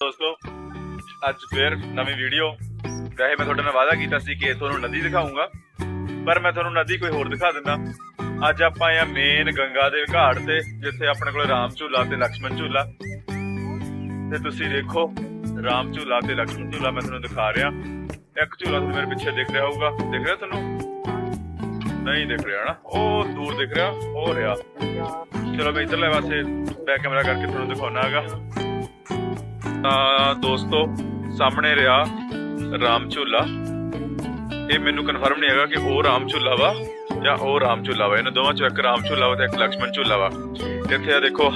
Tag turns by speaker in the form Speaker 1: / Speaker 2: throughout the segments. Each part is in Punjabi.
Speaker 1: ਦੋਸਤੋ, ਅੱਜ ਫੇਰ ਨਵੀਂ ਵੀਡੀਓ ਵੈਸੇ ਮੈਂ ਤੁਹਾਡੇ ਨਾਲ ਵਾਅਦਾ ਕੀਤਾ ਸੀ ਕਿ ਤੁਹਾਨੂੰ ਨਦੀ ਦਿਖਾਉਂਗਾ ਪਰ ਮੈਂ ਤੁਹਾਨੂੰ ਨਦੀ ਕੋਈ ਹੋਰ ਦਿਖਾ ਦਿੰਦਾ। ਅੱਜ ਆਪਾਂ ਆ ਮੇਨ ਗੰਗਾ ਦੇ ਘਾਟ ਤੇ, ਜਿੱਥੇ ਆਪਣੇ ਕੋਲ ਰਾਮ ਝੂਲਾ ਤੇ ਲਕਸ਼ਮਣ ਝੂਲਾ। ਤੇ ਤੁਸੀਂ ਦੇਖੋ, ਰਾਮ ਝੂਲਾ ਤੇ ਲਕਸ਼ਮਣ ਝੂਲਾ ਮੈਂ ਤੁਹਾਨੂੰ ਦਿਖਾ ਰਿਹਾ। ਇੱਕ ਝੂਲਾ ਤੁਹਾਨੂੰ ਮੇਰੇ ਪਿੱਛੇ ਦਿਖ ਰਿਹਾ ਹੋਊਗਾ। ਦਿਖ ਰਿਹਾ ਤੁਹਾਨੂੰ? ਨਹੀਂ ਦਿਖ ਰਿਹਾ ਨਾ। ਉਹ ਦੂਰ ਦਿਖ ਰਿਹਾ ਹੋ ਰਿਹਾ। ਚਲੋ ਮੈਂ ਇਧਰਲੇ ਪਾਸੇ ਬੈਕ ਕੈਮਰਾ ਕਰਕੇ ਤੁਹਾਨੂੰ ਦਿਖਾਉਣਾ ਹੈਗਾ। ਤਾਂ ਦੋਸਤੋ, ਸਾਹਮਣੇ ਰਿਹਾ ਰਾਮ ਝੂਲਾ। ਇਹ ਮੈਨੂੰ ਕਨਫਰਮ ਨਹੀਂ ਹੈਗਾ ਕਿ ਉਹ ਰਾਮ ਝੂਲਾ ਵਾ ਜਾਂ ਉਹ ਰਾਮ ਝੂਲਾ ਵਾ। ਇਹਨਾਂ ਦੋਵਾਂ ਚੋਂ ਇੱਕ ਰਾਮ ਝੂਲਾ ਵਾ ਤੇ ਇੱਕ ਲਕਸ਼ਮਣ ਝੂਲਾ ਵਾ। ਇੱਥੇ ਆ ਦੇਖੋ,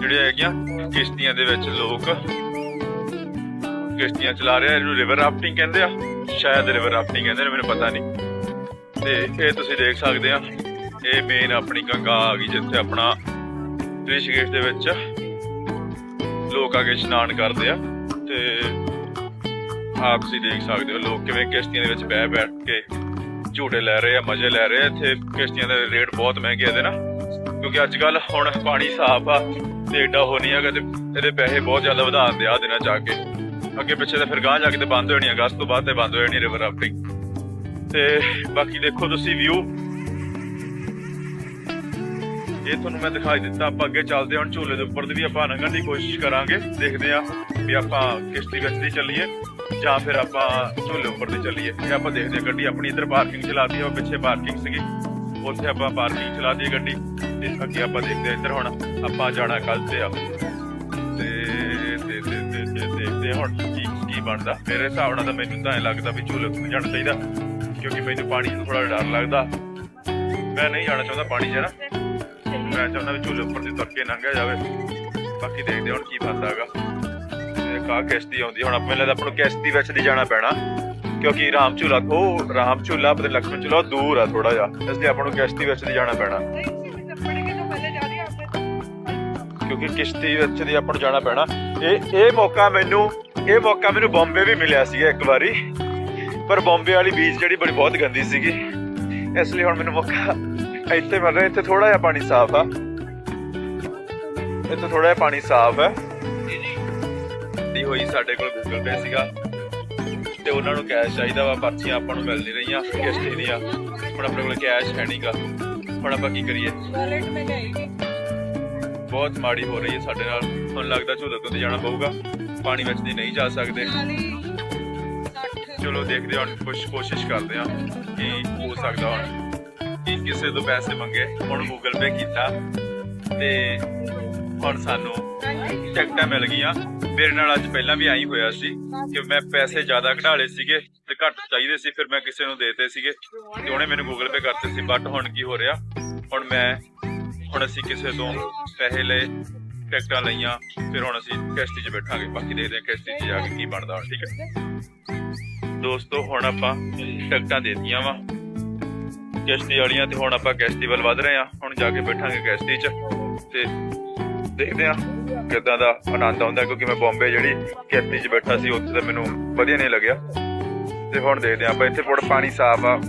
Speaker 1: ਜਿਹੜੀਆਂ ਹੈਗੀਆਂ ਕਿਸ਼ਤੀਆਂ ਦੇ ਵਿੱਚ ਲੋਕ ਕਿਸ਼ਤੀਆਂ ਚਲਾ ਰਹੇ ਆ। ਇਹਨੂੰ ਰਿਵਰ ਰਾਫਟਿੰਗ ਕਹਿੰਦੇ ਆ। ਸ਼ਾਇਦ ਰਿਵਰ ਰਾਫਟਿੰਗ ਕਹਿੰਦੇ ਨੇ, ਮੈਨੂੰ ਪਤਾ ਨਹੀਂ। ਤੇ ਇਹ ਤੁਸੀਂ ਦੇਖ ਸਕਦੇ ਆ। ਇਹ ਮੇਨ ਆਪਣੀ ਗੰਗਾ ਆ ਗਈ ਜਿੱਥੇ ਆਪਣਾ ਰਿਸ਼ੀਕੇਸ਼ ਦੇ ਵਿੱਚ ਲੋਕ ਆ ਕੇ ਇਸ਼ਨਾਨ ਕਰਦੇ ਆ ਤੇ ਆਪ ਤੁਸੀਂ ਦੇਖ ਸਕਦੇ ਹੋ ਲੋਕ ਕਿਵੇਂ ਕਿਸ਼ਤੀਆਂ ਦੇ ਵਿੱਚ ਬਹਿ ਬੈਠ ਕੇ ਝੂਟੇ ਲੈ ਰਹੇ ਆ, ਮਜ਼ੇ ਲੈ ਰਹੇ ਆ। ਇੱਥੇ ਕਿਸ਼ਤੀਆਂ ਦੇ ਰੇਟ ਬਹੁਤ ਮਹਿੰਗੇ ਆ ਇਹਦੇ ਨਾ। ਕਿਉਂਕਿ ਅੱਜ ਕੱਲ ਹੁਣ ਪਾਣੀ ਸਾਫ਼ ਆ ਤੇ ਏਡਾ ਹੋ ਨਹੀਂ ਹੈਗਾ ਤੇ ਇਹਦੇ ਪੈਸੇ ਬਹੁਤ ਜ਼ਿਆਦਾ ਵਧਾ ਦਿੰਦੇ ਆ ਆਹ ਦਿਨਾਂ ਚ ਆ ਕੇ। ਅੱਗੇ ਪਿੱਛੇ ਤਾਂ ਫਿਰ ਗਾਂਹ ਜਾ ਕੇ ਤੇ ਬੰਦ ਹੋ ਜਾਣੀ ਅਗਸਤ ਤੋਂ ਬਾਅਦ ਤੇ ਬੰਦ ਹੋ ਜਾਣੀ ਰਿਵਰ ਰਾਫਟਿੰਗ ਤੇ ਬਾਕੀ ਦੇਖੋ ਤੁਸੀਂ ਵਿਊ ਇਹ ਤੁਹਾਨੂੰ ਮੈਂ ਦਿਖਾਈ ਦਿੱਤਾ, ਆਪਾਂ ਅੱਗੇ ਚੱਲਦੇ ਹਾਂ। ਹੁਣ ਝੂਲੇ ਦੇ ਉੱਪਰ ਦੀ ਵੀ ਆਪਾਂ ਲੰਘਣ ਦੀ ਕੋਸ਼ਿਸ਼ ਕਰਾਂਗੇ। ਦੇਖਦੇ ਆ ਵੀ ਆਪਾਂ ਕਿਸ਼ਤੀ ਵਿੱਚ ਦੀ ਚੱਲੀਏ, ਜਾਂ ਫਿਰ ਆਪਾਂ ਝੂਲੇ ਉੱਪਰ ਦੀ ਚੱਲੀਏ। ਇਹ ਆਪਾਂ ਦੇਖਦੇ ਹਾਂ ਗੱਡੀ ਆਪਣੀ ਇੱਧਰ ਪਾਰਕਿੰਗ ਚਲਾਤੀ ਆ, ਉਹ ਪਿੱਛੇ ਪਾਰਕਿੰਗ ਸੀਗੀ। ਉੱਥੇ ਆਪਾਂ ਪਾਰਕਿੰਗ ਚਲਾਤੀ ਹੈ ਗੱਡੀ। ਤੇ ਅੱਗੇ ਆਪਾਂ ਦੇਖਦੇ ਹਾਂ ਇੱਧਰ ਹੁਣ ਆਪਾਂ ਜਾਣਾ ਕੱਲ ਤੇ ਆ। ਤੇ ਤੇ ਤੇ ਤੇ ਦੇਖਦੇ ਹਾਂ ਹੁਣ ਕੀ ਕੀ ਬਣਦਾ। ਮੇਰੇ ਹਿਸਾਬ ਨਾਲ ਤਾਂ ਮੈਨੂੰ ਤਾਂ ਐ ਲੱਗਦਾ ਵੀ ਝੂਲੇ ਉੱਪਰ ਜਾਣਾ ਚਾਹੀਦਾ, ਕਿਉਂਕਿ ਮੈਨੂੰ ਪਾਣੀ ਤੋਂ ਥੋੜਾ ਡਰ ਲੱਗਦਾ। ਮੈਂ ਨਹੀਂ ਜਾਣਾ ਚਾਹੁੰਦਾ ਪਾਣੀ 'ਚ ਨਾ। ਮੈਂ ਚਾਹੁੰਦਾ ਵੀ ਝੂਲੇ ਉੱਪਰ ਦੀ ਤੁਰ ਕੇ ਲੰਘਿਆ ਜਾਵੇ। ਬਾਕੀ ਦੇਖਦੇ ਹੁਣ ਕੀ ਬਣਦਾ ਹੈਗਾ। ਤੇ ਕਾ ਕਿਸ਼ਤੀ ਆਉਂਦੀ, ਹੁਣ ਆਪਣੇ ਲਈ ਆਪਾਂ ਨੂੰ ਕਿਸ਼ਤੀ ਵਿੱਚ ਦੀ ਜਾਣਾ ਪੈਣਾ। ਕਿਉਂਕਿ ਰਾਮ ਝੂਲਾ, ਉਹ ਰਾਮ ਝੂਲਾ ਤੇ ਲਕਸ਼ਮਣ ਝੂਲਾ ਦੂਰ ਆ ਥੋੜਾ ਜਿਹਾ। ਇਸ ਲਈ ਆਪਾਂ ਨੂੰ ਕਿਸ਼ਤੀ ਵਿੱਚ ਦੀ ਜਾਣਾ ਪੈਣਾ। ਕਿਉਂਕਿ ਕਿਸ਼ਤੀ ਵਿੱਚ ਦੀ ਆਪਾਂ ਨੂੰ ਜਾਣਾ ਪੈਣਾ। ਇਹ ਇਹ ਮੌਕਾ ਮੈਨੂੰ, ਇਹ ਮੌਕਾ ਮੈਨੂੰ ਬੰਬੇ ਵੀ ਮਿਲਿਆ ਸੀਗਾ ਇੱਕ ਵਾਰੀ। ਪਰ ਬੰਬੇ ਵਾਲੀ ਬੀਚ ਜਿਹੜੀ ਬੜੀ ਬਹੁਤ ਗੰਦੀ ਸੀਗੀ। ਇਸ ਲਈ ਹੁਣ ਮੈਨੂੰ ਮੌਕਾ ਇੱਥੇ ਮਿਲ ਰਿਹਾ ਇੱਥੇ ਥੋੜਾ ਜਿਹਾ ਪਾਣੀ ਸਾਫ਼ ਆ। ਇੱਥੇ ਥੋੜਾ ਜਿਹਾ ਪਾਣੀ ਸਾਫ਼ ਹੈ ਦੀ ਹੋਈ ਸਾਡੇ ਕੋਲ ਗੂਗਲ ਪੇ ਸੀਗਾ। ਤੇ ਉਹਨਾਂ ਨੂੰ ਕੈਸ਼ ਚਾਹੀਦਾ ਵਾ ਪਰਚੀਆਂ ਆਪਾਂ ਨੂੰ ਮਿਲ ਨਹੀਂ ਰਹੀਆਂ ਕਿਸ਼ਤੀ ਦੀਆਂ ਹੁਣ ਆਪਣੇ ਕੋਲ ਕੈਸ਼ ਹੈ ਨਹੀਂਗਾ ਹੁਣ ਆਪਾਂ ਕੀ ਕਰੀਏ? ਬਹੁਤ ਮਾੜੀ ਹੋ ਰਹੀ ਹੈ ਸਾਡੇ ਨਾਲ। ਹੁਣ ਲੱਗਦਾ ਝੂਲੇ ਤੋਂ ਜਾਣਾ ਪਊਗਾ। ਪਾਣੀ ਵਿੱਚ ਦੀ ਨਹੀਂ ਜਾ ਸਕਦੇ। ਚਲੋ ਦੇਖਦੇ ਹਾਂ ਕੁਛ ਕੋਸ਼ਿਸ਼ ਕਰਦੇ ਹਾਂ ਕੀ ਹੋ ਸਕਦਾ ਹੁਣ। ਕਿ ਕਿਸੇ ਤੋਂ ਪੈਸੇ ਮੰਗੇ, ਹੁਣ ਗੂਗਲ ਪੇ ਕੀਤਾ ਤੇ ਹੁਣ ਸਾਨੂੰ ਟਿਕਟਾਂ ਮਿਲ ਗਈਆਂ। ਮੇਰੇ ਨਾਲ ਅੱਜ ਪਹਿਲਾਂ ਵੀ ਆਈ ਹੋਇਆ ਸੀ ਕਿ ਮੈਂ ਪੈਸੇ ਜ਼ਿਆਦਾ ਕਢਾ ਲਏ ਸੀਗੇ ਤੇ ਘੱਟ ਚਾਹੀਦੇ ਸੀ, ਫਿਰ ਮੈਂ ਕਿਸੇ ਨੂੰ ਦੇਤੇ ਸੀਗੇ ਤੇ ਉਹਨੇ ਮੈਨੂੰ ਗੂਗਲ ਪੇ ਕਰਤੇ ਸੀ। ਬਟ ਹੁਣ ਕੀ ਹੋ ਰਿਹਾ? ਹੁਣ ਮੈਂ, ਹੁਣ ਅਸੀਂ ਕਿਸੇ ਤੋਂ ਪੈਸੇ ਲਏ, ਟਿਕਟਾਂ ਲਈਆਂ, ਫਿਰ ਹੁਣ ਅਸੀਂ ਕਿਸ਼ਤੀ 'ਚ ਬੈਠਾਂਗੇ। ਬਾਕੀ ਦੇਖਦੇ ਹਾਂ ਕਿਸ਼ਤੀ 'ਚ ਜਾ ਕੇ ਕੀ ਬਣਦਾ, ਠੀਕ ਹੈ? ਦੋਸਤੋ, ਹੁਣ ਆਪਾਂ ਟਿਕਟਾਂ ਦੇਤੀਆਂ ਵਾ। ਕਿਸ਼ਤੀ ਵਾਲੀਆਂ ਤੇ ਹੁਣ ਆਪਾਂ ਕਿਸ਼ਤੀ ਵੱਲ ਵਧ ਰਹੇ ਹਾਂ। ਹੁਣ ਜਾ ਕੇ ਬੈਠਾਂਗੇ ਕਿਸ਼ਤੀ 'ਚ ਤੇ ਦੇਖਦੇ ਹਾਂ ਕਿੱਦਾਂ ਦਾ ਆਨੰਦ ਆਉਂਦਾ, ਕਿਉਂਕਿ ਮੈਂ ਬੰਬੇ ਜਿਹੜੀ ਕਿਸ਼ਤੀ 'ਚ ਬੈਠਾ ਸੀ, ਉੱਥੇ ਤਾਂ ਮੈਨੂੰ ਵਧੀਆ ਨਹੀਂ ਲੱਗਿਆ। ਤੇ ਹੁਣ ਦੇਖਦੇ ਹਾਂ ਆਪਾਂ, ਇੱਥੇ ਥੋੜਾ ਪਾਣੀ ਸਾਫ਼ ਆ।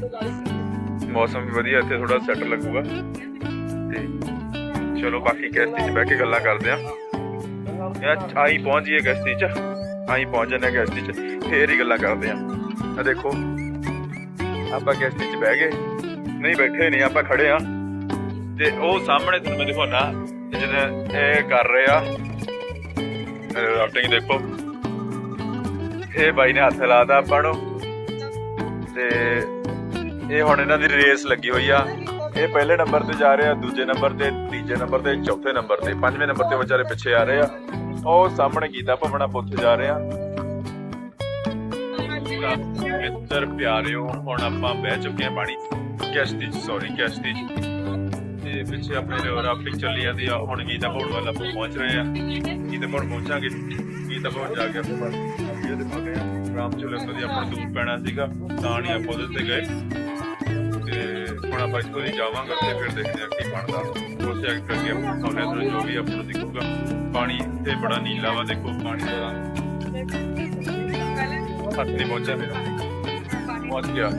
Speaker 1: ਮੌਸਮ ਵੀ ਵਧੀਆ, ਇੱਥੇ ਥੋੜਾ ਸੈੱਟ ਲੱਗੂਗਾ। ਤੇ ਚਲੋ ਬਾਕੀ ਕਿਸ਼ਤੀ 'ਚ ਬਹਿ ਕੇ ਗੱਲਾਂ ਕਰਦੇ ਹਾਂ। ਯਾਰ ਆਈ ਪਹੁੰਚ ਜੀਏ ਕਿਸ਼ਤੀ 'ਚ। ਆਈ ਪਹੁੰਚ ਜਾਂਦੇ ਹਾਂ ਕਿਸ਼ਤੀ 'ਚ। ਫੇਰ ਹੀ ਗੱਲਾਂ ਕਰਦੇ ਹਾਂ। ਆ ਦੇਖੋ, ਆਪਾਂ ਕਿਸ਼ਤੀ 'ਚ ਬਹਿ ਗਏ। ਨਹੀਂ ਬੈਠੇ ਨਹੀਂ, ਆਪਾਂ ਖੜੇ ਆ। ਤੇ ਉਹ ਸਾਹਮਣੇ ਤੁਹਾਨੂੰ ਮੈਂ ਦਿਖਾਉਣਾ ਜਿਹਨੇ ਇਹ ਕਰ ਰਹੇ ਆ ਰਾਫਟਿੰਗ ਦੇਖੋ। ਇਹ ਬਾਈ ਨੇ ਹੱਥ ਲਾਤਾ ਆਪਾਂ ਨੂੰ। ਤੇ ਇਹ ਹੁਣ ਇਹਨਾਂ ਦੀ ਰੇਸ ਲੱਗੀ ਹੋਈ ਆ। ਇਹ ਪਹਿਲੇ ਨੰਬਰ ਤੇ ਜਾ ਰਹੇ ਆ, ਦੂਜੇ ਨੰਬਰ ਤੇ, ਤੀਜੇ ਨੰਬਰ ਤੇ, ਚੌਥੇ ਨੰਬਰ ਤੇ, ਪੰਜਵੇਂ ਨੰਬਰ ਤੇ ਵਿਚਾਰੇ ਪਿੱਛੇ ਆ ਰਹੇ ਆ। ਉਹ ਸਾਹਮਣੇ ਕੀਤਾ ਭਵਨਾ ਪੁੱਥੇ ਜਾ ਰਹੇ ਆ। ਮਿੱਤਰ ਪਿਆਰਿਓ, ਹੁਣ ਆਪਾਂ ਬਹਿ ਚੁੱਕੇ ਆ ਪਾਣੀ। ਕਿਸ਼ਤੀ ਸੌਰੀ ਕਿਸ਼ਤੀ ਤੇ ਪਿੱਛੇ ਆਪਣੇ ਰਾਫਟਿੰਗ ਚੱਲੀ ਜਾਂਦੀ ਆ, ਹੁਣ ਗੀਤਾ ਭਵਨ ਵੱਲ ਆਪਾਂ ਪਹੁੰਚ ਰਹੇ ਆ। ਗੀਤਾ ਭਵਨ ਪਹੁੰਚਾਂਗੇ। ਗੀਤਾ ਭਵਨ ਜਾ ਕੇ ਆਪਾਂ ਇਹ ਦਿਖਾਉਂਦੇ ਆ ਰਾਮ ਚੁਲੇ ਦੀ ਆਪਾਂ ਦੂਰ ਪੈਣਾ ਸੀਗਾ, ਤਾਂ ਨਹੀਂ ਆਪਾਂ ਉਹਦੇ ਤੇ ਗਏ। ਹੁਣ ਆਪਾਂ ਇੱਥੋਂ ਦੀ ਜਾਵਾਂਗੇ ਤੇ ਫਿਰ ਦੇਖਦੇ ਹਾਂ ਕੀ ਬਣਦਾ। ਉਸੇ ਅੱਗੇ ਕਰਕੇ ਆਪਾਂ ਸੌਨੇ ਤੋਂ ਜੋ ਵੀ ਆਪਾਂ ਨੂੰ ਦਿਖੂਗਾ। ਪਾਣੀ ਤੇ ਬੜਾ ਨੀਲਾ ਵਾ, ਦੇਖੋ, ਪਾਣੀ ਦਾ। ਹੱਥ ਨਹੀਂ ਪਹੁੰਚਿਆ ਮੇਰਾ। ਪਹੁੰਚ ਗਿਆ।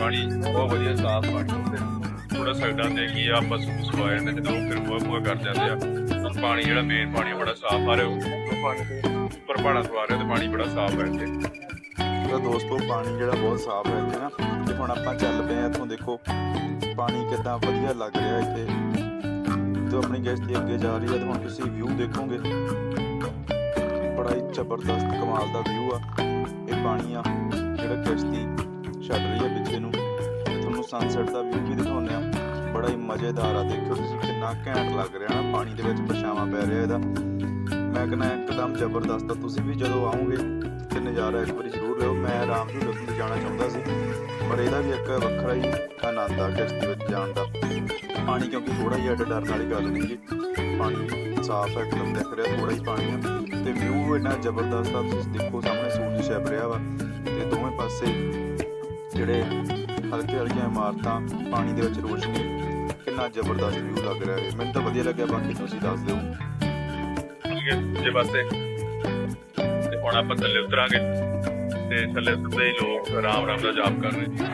Speaker 1: ਪਾਣੀ, ਬਹੁਤ ਵਧੀਆ ਸਾਫ਼ ਪਾਣੀ ਥੋੜਾ ਸਾਈਡਾਂ ਤੇ ਕੀ ਆ ਆਪਾਂ ਸੁ- ਸੁਆਏ ਨੇ ਜਦੋਂ ਫਿਰ ਮੂੰਹ ਮੂੰਹ ਕਰ ਜਾਂਦੇ ਆ। ਪਾਣੀ ਜਿਹੜਾ ਮੇਨ ਪਾਣੀ ਬੜਾ ਸਾਫ਼ ਆ ਰਿਹਾ ਉੱਪਰ ਪਹਾੜਾਂ ਤੋਂ ਰਿਹਾ ਤੇ ਪਾਣੀ ਬੜਾ ਸਾਫ਼ ਹੈ ਇੱਥੇ।
Speaker 2: ਤਾਂ ਦੋਸਤੋ, ਪਾਣੀ ਜਿਹੜਾ ਬਹੁਤ ਸਾਫ਼ ਹੈ ਇੱਥੇ ਨਾ। ਤੇ ਹੁਣ ਆਪਾਂ ਚੱਲ ਪਏ ਆ, ਇੱਥੋਂ ਦੇਖੋ ਪਾਣੀ ਕਿੱਦਾਂ ਵਧੀਆ ਲੱਗ ਰਿਹਾ ਇੱਥੇ। ਤੇ ਆਪਣੀ ਕਿਸ਼ਤੀ ਅੱਗੇ ਜਾ ਰਹੀ ਹੈ ਤੇ ਹੁਣ ਤੁਸੀਂ ਵਿਊ ਦੇਖੋਗੇ। ਬੜਾ ਹੀ ਜ਼ਬਰਦਸਤ ਕਮਾਲ ਦਾ ਵਿਊ ਆ। ਇਹ ਪਾਣੀ ਆ, ਜਿਹੜਾ ਕਿਸ਼ਤੀ ਛੱਡ ਰਹੀ ਹੈ ਪਿੱਛੇ ਨੂੰ। ਤੁਹਾਨੂੰ ਸਨਸੈਟ ਦਾ ਵਿਊ ਵੀ ਦਿਖਾਉਂਦੇ ਆ ਬੜਾ ਹੀ ਮਜ਼ੇਦਾਰ ਆ ਦੇਖੋ ਤੁਸੀਂ ਕਿੰਨਾ ਘੈਂਟ ਲੱਗ ਰਿਹਾ ਨਾ, ਪਾਣੀ ਦੇ ਵਿੱਚ ਪਰਛਾਵਾਂ ਪੈ ਰਿਹਾ ਇਹਦਾ। ਮੈਂ ਕਹਿੰਦਾ ਇੱਕਦਮ ਜ਼ਬਰਦਸਤ ਆ, ਤੁਸੀਂ ਵੀ ਜਦੋਂ ਆਓਗੇ ਤੇ ਨਜ਼ਾਰਾ ਇੱਕ ਵਾਰੀ ਜ਼ਰੂਰ ਲਿਓ। ਮੈਂ ਆਰਾਮ ਨਾਲ ਲੁਤਫ ਜਾਣਾ ਚਾਹੁੰਦਾ ਸੀ, ਪਰ ਇਹਦਾ ਵੀ ਇੱਕ ਵੱਖਰਾ ਹੀ ਆਨੰਦ ਆ ਕਿਸ਼ਤੀ ਵਿੱਚ ਜਾਣ ਦਾ। ਪਾਣੀ ਕਿਉਂਕਿ ਥੋੜਾ ਜਿਹਾ ਅੱਡ ਡਰਨ ਵਾਲੀ ਗੱਲ ਨਹੀਂ ਜੀ। ਪਾਣੀ ਸਾਫ਼ ਹੈ ਇੱਕਦਮ ਦਿਖ ਰਿਹਾ ਥੋੜਾ ਹੀ ਪਾਣੀ ਆ। ਤੇ ਵਿਊ ਇੰਨਾ ਜ਼ਬਰਦਸਤ ਆ, ਤੁਸੀਂ ਦੇਖੋ ਸਾਹਮਣੇ ਸੂਰਜ ਛਿਪ ਰਿਹਾ ਵਾ। ਤੇ ਦੋਵੇਂ ਪਾਸੇ ਜਿਹੜੇ ਹਲਕੇ ਹਲਕੀਆਂ ਇਮਾਰਤਾਂ ਪਾਣੀ ਦੇ ਵਿੱਚ ਰੋਸ਼ਨੀ ਕਿੰਨਾ ਜ਼ਬਰਦਸਤ ਵਿਊ ਲੱਗ ਰਿਹਾ ਹੈ। ਮੈਨੂੰ ਤਾਂ ਵਧੀਆ ਲੱਗਿਆ ਬਾਕੀ ਤੁਸੀਂ ਦੱਸ ਦਿਓ।
Speaker 1: ਜੇ ਵਾਸਤੇ ਤੇ ਹੁਣ ਆਪਾਂ ਥੱਲੇ ਉਤਰਾਂਗੇ। ਤੇ ਥੱਲੇ ਉੱਤੇ ਲੋਕ ਆਰਾਮ ਆਰਾਮ ਦਾ ਜਾਪ ਕਰ ਰਹੇ ਜੀ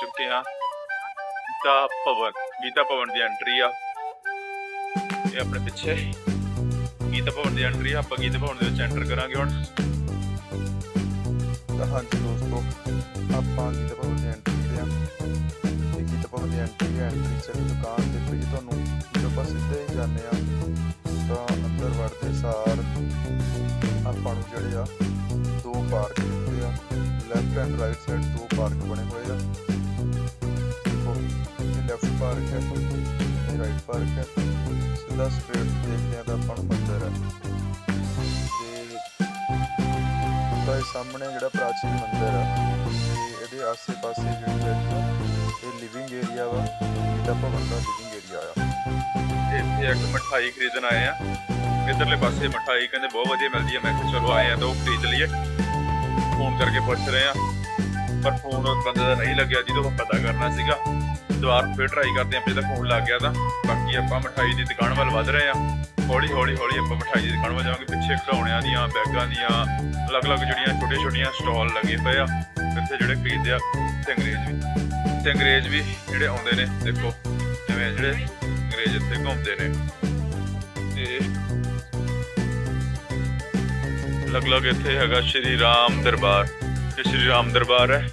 Speaker 1: ਚੁੱਕੇ ਹਾਂ। ਗੀਤਾ ਭਵਨ ਗੀਤਾ ਭਵਨ ਦੀ ਐਂਟਰੀ ਆ। ਇਹ ਆਪਣੇ ਪਿੱਛੇ। ਗੀਤਾ ਭਵਨ ਦੀ ਐਂਟਰੀ ਆ। ਆਪਾਂ ਗੀਤਾ ਭਵਨ ਦੇ ਵਿੱਚ ਐਂਟਰ ਕਰਾਂਗੇ ਹੁਣ।
Speaker 2: ਤਾਂ ਹਾਂਜੀ ਦੋਸਤੋ, ਆਪਾਂ ਗੀਤਾ ਭਵਨ ਦੀ ਐਂਟਰੀ ਤੇ ਆ। ਤੇ ਗੀਤਾ ਭਵਨ ਦੀ ਐਂਟਰੀ ਹੈ ਐਂਟਰੀ ਸਿਰ ਦੁਕਾਨ ਦੇਖੋ ਜੀ ਤੁਹਾਨੂੰ ਜਦੋਂ ਆਪਾਂ ਸਿੱਧੇ ਹੀ ਜਾਂਦੇ ਆ ਤਾਂ ਅੰਦਰ ਵੜਦੇ ਸਾਰ ਆਪਾਂ ਨੂੰ ਜਿਹੜੇ ਆ, ਦੋ ਪਾਰਕ ਦਿਖਦੇ ਆ। ਲੈਫਟ ਐਂਡ ਰਾਈਟ ਸਾਈਡ ਦੋ ਪਾਰਕ ਬਣੇ ਹੋਏ ਆ। ਪਾਰਕ ਹੈ ਸਿੱਧਾ ਸਟ੍ਰੇਟ ਦੇਖਦੇ ਆ ਤਾਂ ਆਪਾਂ ਨੂੰ ਮੰਦਿਰ ਹੈ। ਤੇ ਦਾ ਸਾਹਮਣੇ ਜਿਹੜਾ ਪ੍ਰਾਚੀਨ ਮੰਦਿਰ ਆ ਇਹਦੇ ਆਸੇ-ਪਾਸੇ ਜਿਹੜੀ ਹੈ ਇਹ ਲਿਵਿੰਗ ਏਰੀਆ ਵਾ ਗੀਤਾ ਭਵਨ ਦਾ ਲਿਵਿੰਗ ਏਰੀਆ ਆ।
Speaker 1: ਇੱਥੇ ਇੱਕ ਮਠਾਈ ਖਰੀਦਣ ਆਏ ਆ ਇਧਰਲੇ ਪਾਸੇ ਮਠਾਈ ਕਹਿੰਦੇ ਬਹੁਤ ਵਧੀਆ ਮਿਲਦੀ ਹੈ। ਮੈਂ ਕਿਹਾ ਚਲੋ ਆਏ ਆ ਤਾਂ ਉਹ ਖਰੀਦ ਲਈਏ। ਫੋਨ ਕਰਕੇ ਪੁੱਛ ਰਹੇ ਆ ਪਰ ਫੋਨ ਉਸ ਬੰਦੇ ਦਾ ਨਹੀਂ ਲੱਗਿਆ, ਜਿਹਦੇ ਆਪਾਂ ਪਤਾ ਕਰਨਾ ਸੀਗਾ। ਦੁਬਾਰਾ ਫੇਰ ਟਰਾਈ ਕਰਦੇ ਆਂ ਪਹਿਲਾਂ ਫੋਨ ਲੱਗ ਗਿਆ ਤਾਂ। ਬਾਕੀ ਆਪਾਂ ਮਠਾਈ ਦੀ ਦੁਕਾਨ ਵੱਲ ਵਧ ਰਹੇ ਆ ਹੌਲੀ ਹੌਲੀ ਹੌਲੀ ਆਪਾਂ ਮਠਾਈ ਦੀ ਦੁਕਾਨ ਵੱਲ ਜਾਵਾਂਗੇ। ਪਿੱਛੇ ਖਿਡੌਣਿਆਂ ਦੀਆਂ, ਬੈਗਾਂ ਦੀਆਂ, ਅਲੱਗ-ਅਲੱਗ ਜਿਹੜੀਆਂ ਛੋਟੇ ਛੋਟੀਆਂ ਸਟਾਲ ਲੱਗੇ ਪਏ ਆ। ਇੱਥੇ ਜਿਹੜੇ ਖਰੀਦਦੇ ਆ ਤੇ ਅੰਗਰੇਜ਼ ਵੀ। ਤੇ ਅੰਗਰੇਜ਼ ਵੀ ਜਿਹੜੇ ਆਉਂਦੇ ਨੇ, ਦੇਖੋ, ਜਿਵੇਂ ਜਿਹੜੇ ਅੰਗਰੇਜ਼ ਇੱਥੇ ਘੁੰਮਦੇ ਨੇ। ਤੇ ਅਲੱਗ-ਅਲੱਗ ਇੱਥੇ ਹੈਗਾ ਸ਼੍ਰੀ ਰਾਮ ਦਰਬਾਰ। ਇਹ ਸ਼੍ਰੀ ਰਾਮ ਦਰਬਾਰ ਹੈ।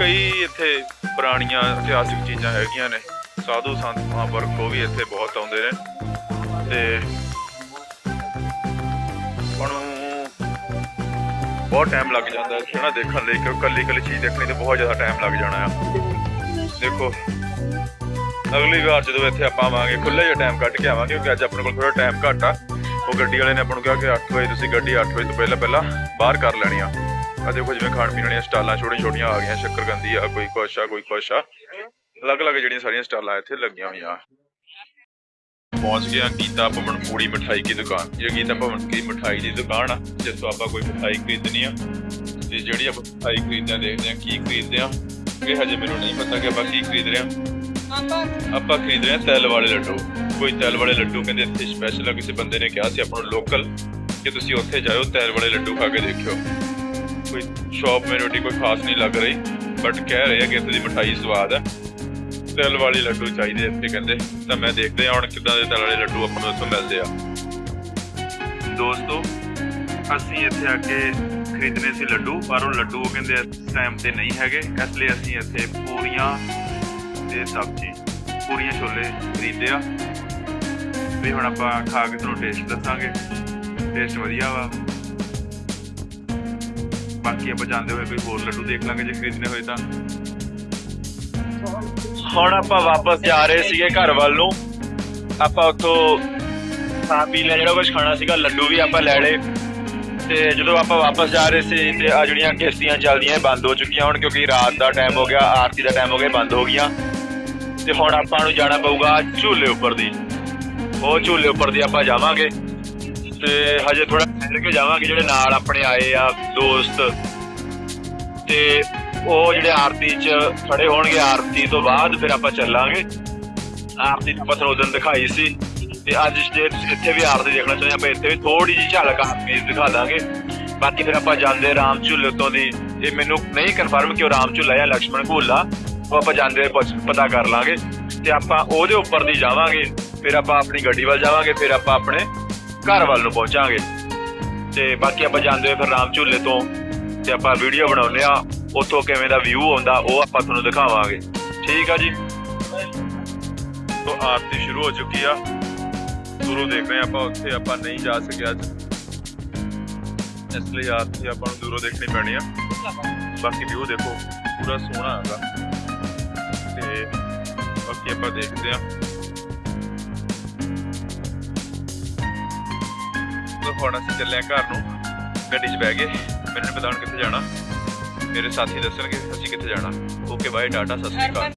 Speaker 1: ਕਈ ਇੱਥੇ ਪੁਰਾਣੀਆਂ ਇਤਿਹਾਸਿਕ ਚੀਜ਼ਾਂ ਹੈਗੀਆਂ ਨੇ। ਸਾਧੂ ਸੰਤ ਮਹਾਂਪੁਰਖ ਉਹ ਵੀ ਇੱਥੇ ਬਹੁਤ ਆਉਂਦੇ ਨੇ। ਤੇ ਹੁਣ ਬਹੁਤ ਟਾਈਮ ਲੱਗ ਜਾਂਦਾ ਹੈ ਨਾ ਦੇਖਣ ਲਈ, ਕਿਉਂਕਿ ਕੱਲੀ ਕੱਲੀ ਚੀਜ਼ ਦੇਖਣੀ ਤੇ ਬਹੁਤ ਜ਼ਿਆਦਾ ਟਾਈਮ ਲੱਗ ਜਾਣਾ ਆ। ਦੇਖੋ, ਅਗਲੀ ਵਾਰ ਜਦੋਂ ਇੱਥੇ ਆਪਾਂ ਆਵਾਂਗੇ ਖੁੱਲੇ ਜਿਹਾ ਟਾਈਮ ਕੱਢ ਕੇ ਆਵਾਂਗੇ, ਕਿਉਂਕਿ ਅੱਜ ਆਪਣੇ ਕੋਲ ਥੋੜਾ ਟਾਈਮ ਘੱਟ ਆ। ਉਹ ਗੱਡੀ ਵਾਲੇ ਨੇ ਆਪਾਂ ਨੂੰ ਕਿਹਾ ਕਿ 8 ਵਜੇ ਤੁਸੀਂ ਗੱਡੀ 8 ਵਜੇ ਤੋਂ ਪਹਿਲਾਂ ਪਹਿਲਾਂ ਬਾਹਰ ਕਰ ਲੈਣੀ ਆ। ਆ ਦੇਖੋ ਜਿਵੇਂ ਖਾਣ ਪੀਣ ਵਾਲੀਆਂ ਸਟਾਲਾਂ ਛੋਟੀਆਂ ਛੋਟੀਆਂ ਆ ਗਈਆਂ ਸ਼ੱਕਰਕੰਦੀ ਆ, ਕੋਈ ਕੁਛ ਆ, ਕੋਈ ਕੁਛ ਆ। ਅਲੱਗ-ਅਲੱਗ ਜਿਹੜੀਆਂ ਸਾਰੀਆਂ ਸਟਾਲਾਂ ਇੱਥੇ ਲੱਗੀਆਂ ਹੋਈਆਂ। ਪਹੁੰਚ ਗਿਆ ਗੀਤਾ ਭਵਨ, ਪੂੜੀ ਮਠਾਈ ਦੀ ਦੁਕਾਨ। ਇਹ ਗੀਤਾ ਭਵਨ ਦੀ ਮਠਾਈ ਦੀ ਦੁਕਾਨ ਆ, ਜਿੱਥੋਂ ਆਪਾਂ ਕੋਈ ਮਠਾਈ ਖਰੀਦਣੀ ਆ। ਤੇ ਜਿਹੜੀ ਆਪਾਂ ਮਠਾਈ ਖਰੀਦਦੇ ਦੇਖਦੇ ਆ ਕੀ ਖਰੀਦਦੇ ਆ। ਇਹ ਹਜੇ ਮੈਨੂੰ ਨਹੀਂ ਪਤਾ ਕਿ ਆਪਾਂ ਕੀ ਖਰੀਦ ਰਹੇ ਆ। ਆਪਾਂ ਖਰੀਦ ਰਹੇ ਆ ਤੈਲ ਵਾਲੇ ਲੱਡੂ। ਕੋਈ ਤੈਲ ਵਾਲੇ ਲੱਡੂ ਕਹਿੰਦੇ ਇੱਥੇ ਸਪੈਸ਼ਲ ਆ, ਕਿਸੇ ਬੰਦੇ ਨੇ ਕਿਹਾ ਸੀ ਆਪਾਂ ਨੂੰ ਲੋਕਲ ਕਿ ਤੁਸੀਂ ਉੱਥੇ ਜਾਇਓ, ਤੈਲ ਵਾਲੇ ਲੱਡੂ ਖਾ ਕੇ ਦੇਖਿਓ। ਕੋਈ ਸ਼ਾਪ ਮੈਨੂੰ ਏਡੀ ਕੋਈ ਖਾਸ ਨਹੀਂ ਲੱਗ ਰਹੀ ਬਟ ਕਹਿ ਰਹੇ ਆ ਕਿ ਇੱਥੇ ਦੀ ਮਠਾਈ ਸਵਾਦ ਹੈ ਤੈਲ ਵਾਲੇ ਲੱਡੂ ਚਾਹੀਦੇ ਇੱਥੇ ਕਹਿੰਦੇ, ਤਾਂ ਮੈਂ ਦੇਖਦੇ ਹਾਂ ਹੁਣ ਕਿੱਦਾਂ ਦੇ ਤੈਲ ਵਾਲੇ ਲੱਡੂ ਆਪਾਂ ਨੂੰ ਇੱਥੋਂ ਮਿਲਦੇ ਆ। ਦੋਸਤੋ, ਅਸੀਂ ਇੱਥੇ ਆ ਕੇ ਖਰੀਦਨੇ ਸੀ ਲੱਡੂ, ਪਰ ਉਹ ਲੱਡੂ ਉਹ ਕਹਿੰਦੇ ਇਸ ਟਾਈਮ ਤੇ ਨਹੀਂ ਹੈਗੇ, ਇਸ ਲਈ ਅਸੀਂ ਇੱਥੇ ਪੂਰੀਆਂ ਤੇ ਸਬਜ਼ੀ, ਪੂਰੀਆਂ ਛੋਲੇ ਖਰੀਦੇ ਆ। ਵੀ ਹੁਣ ਆਪਾਂ ਖਾ ਕੇ ਤੁਹਾਨੂੰ ਟੇਸਟ ਦੱਸਾਂਗੇ ਟੇਸਟ ਵਧੀਆ ਵਾ। ਬਾਕੀ ਆਪਾਂ ਜਾਂਦੇ ਹੋਏ ਕੋਈ ਹੋਰ ਲੱਡੂ ਦੇਖ ਲਾਂਗੇ ਜੇ ਖਰੀਦਣੇ ਹੋਏ ਤਾਂ। ਹੁਣ ਆਪਾਂ ਵਾਪਸ ਜਾ ਰਹੇ ਸੀਗੇ ਘਰ ਵੱਲ ਨੂੰ। ਆਪਾਂ ਉੱਥੋਂ ਖਾ ਪੀ ਲਿਆ, ਜਿਹੜਾ ਕੁਝ ਖਾਣਾ ਸੀਗਾ, ਲੱਡੂ ਵੀ ਆਪਾਂ ਲੈ ਲਏ। ਤੇ ਜਦੋਂ ਆਪਾਂ ਵਾਪਸ ਜਾ ਰਹੇ ਸੀ, ਤੇ ਆ ਜਿਹੜੀਆਂ ਕਿਸ਼ਤੀਆਂ ਚੱਲਦੀਆਂ ਬੰਦ ਹੋ ਚੁੱਕੀਆਂ ਹੁਣ, ਕਿਉਂਕਿ ਰਾਤ ਦਾ ਟਾਈਮ ਹੋ ਗਿਆ, ਆਰਤੀ ਦਾ ਟਾਈਮ ਹੋ ਗਿਆ ਬੰਦ ਹੋ ਗਈਆਂ। ਤੇ ਹੁਣ ਆਪਾਂ ਨੂੰ ਜਾਣਾ ਪਊਗਾ ਝੂਲੇ ਉੱਪਰ ਦੀ। ਉਹ ਝੂਲੇ ਉੱਪਰ ਦੀ ਆਪਾਂ ਜਾਵਾਂਗੇ। ਤੇ ਹਜੇ ਥੋੜਾ ਫਿਰ ਕੇ ਜਾਵਾਂਗੇ ਜਿਹੜੇ ਨਾਲ ਆਪਣੇ ਆਏ ਆ ਦੋਸਤ। ਤੇ ਉਹ ਜਿਹੜੇ ਆਰਤੀ 'ਚ ਖੜੇ ਹੋਣਗੇ, ਆਰਤੀ ਤੋਂ ਬਾਅਦ ਫਿਰ ਆਪਾਂ ਚੱਲਾਂਗੇ। ਆਰਤੀ ਨੂੰ ਪਤਰ ਉਦੋਂ ਦਿਖਾਈ ਸੀ। ਤੇ ਅੱਜ ਜੇ ਤੁਸੀਂ ਇੱਥੇ ਵੀ ਆਰਤੀ ਦੇਖਣਾ ਚਾਹੁੰਦੇ ਆਪਾਂ ਇੱਥੇ ਵੀ ਥੋੜੀ ਜਿਹੀ ਝਲਕ ਆਰਤੀ ਦਿਖਾ ਦਾਂਗੇ। ਬਾਕੀ ਫਿਰ ਆਪਾਂ ਜਾਂਦੇ ਰਾਮ ਝੁੱਲੇ ਤੋਂ ਦੀ। ਇਹ ਮੈਨੂੰ ਨਹੀਂ ਕਨਫਰਮ ਕਿ ਉਹ ਰਾਮ ਝੁੱਲਾ ਜਾਂ ਲక్ష్మణ ਘੋਲਾ, ਉਹ ਆਪਾਂ ਜਾਂਦੇ ਪਤਾ ਕਰ ਲਾਂਗੇ। ਤੇ ਆਪਾਂ ਉਹਦੇ ਉੱਪਰ ਦੀ ਜਾਵਾਂਗੇ। ਫਿਰ ਆਪਾਂ ਆਪਣੀ ਗੱਡੀ ਵੱਲ ਜਾਵਾਂਗੇ। ਫਿਰ ਆਪਾਂ ਆਪਣੇ ਘਰ ਵੱਲ ਨੂੰ ਪਹੁੰਚਾਂਗੇ। ਤੇ ਬਾਕੀ ਆਪਾਂ ਜਾਂਦੇ ਹੋਏ ਫਿਰ ਰਾਮ ਝੂਲੇ ਤੋਂ ਤੇ ਆਪਾਂ ਵੀਡੀਓ ਬਣਾਉਂਦੇ ਆ ਉੱਥੋਂ ਕਿਵੇਂ ਦਾ ਵਿਊ ਆਉਂਦਾ, ਉਹ ਆਪਾਂ ਤੁਹਾਨੂੰ ਦਿਖਾਵਾਂਗੇ। ਠੀਕ ਆ ਜੀ? ਤੋਂ ਆਰਤੀ ਸ਼ੁਰੂ ਹੋ ਚੁੱਕੀ ਆ। ਦੂਰੋਂ ਦੇਖ ਰਹੇ ਹਾਂ ਆਪਾਂ ਉੱਥੇ ਆਪਾਂ ਨਹੀਂ ਜਾ ਸਕਿਆ ਅੱਜ। ਇਸ ਲਈ ਆਰਤੀ ਆਪਾਂ ਨੂੰ ਦੂਰੋਂ ਦੇਖਣੀ ਪੈਣੀ ਆ। ਬਾਕੀ ਵਿਊ ਦੇਖੋ, ਪੂਰਾ ਸੋਹਣਾ ਹੈਗਾ। ਤੇ ਬਾਕੀ ਆਪਾਂ ਦੇਖਦੇ ਆ ਤਾਂ ਹੁਣ ਅਸੀਂ ਚੱਲੇ ਘਰ ਨੂੰ, ਗੱਡੀ 'ਚ ਬਹਿ ਗਏ, ਮੈਨੂੰ ਪਤਾ ਹੁਣ ਕਿੱਥੇ ਜਾਣਾ। ਮੇਰੇ ਸਾਥੀ ਦੱਸਣਗੇ ਅਸੀਂ ਕਿੱਥੇ ਜਾਣਾ। ਓਕੇ ਬਾਏ ਟਾਟਾ ਸਤਿ ਸ਼੍ਰੀ ਅਕਾਲ।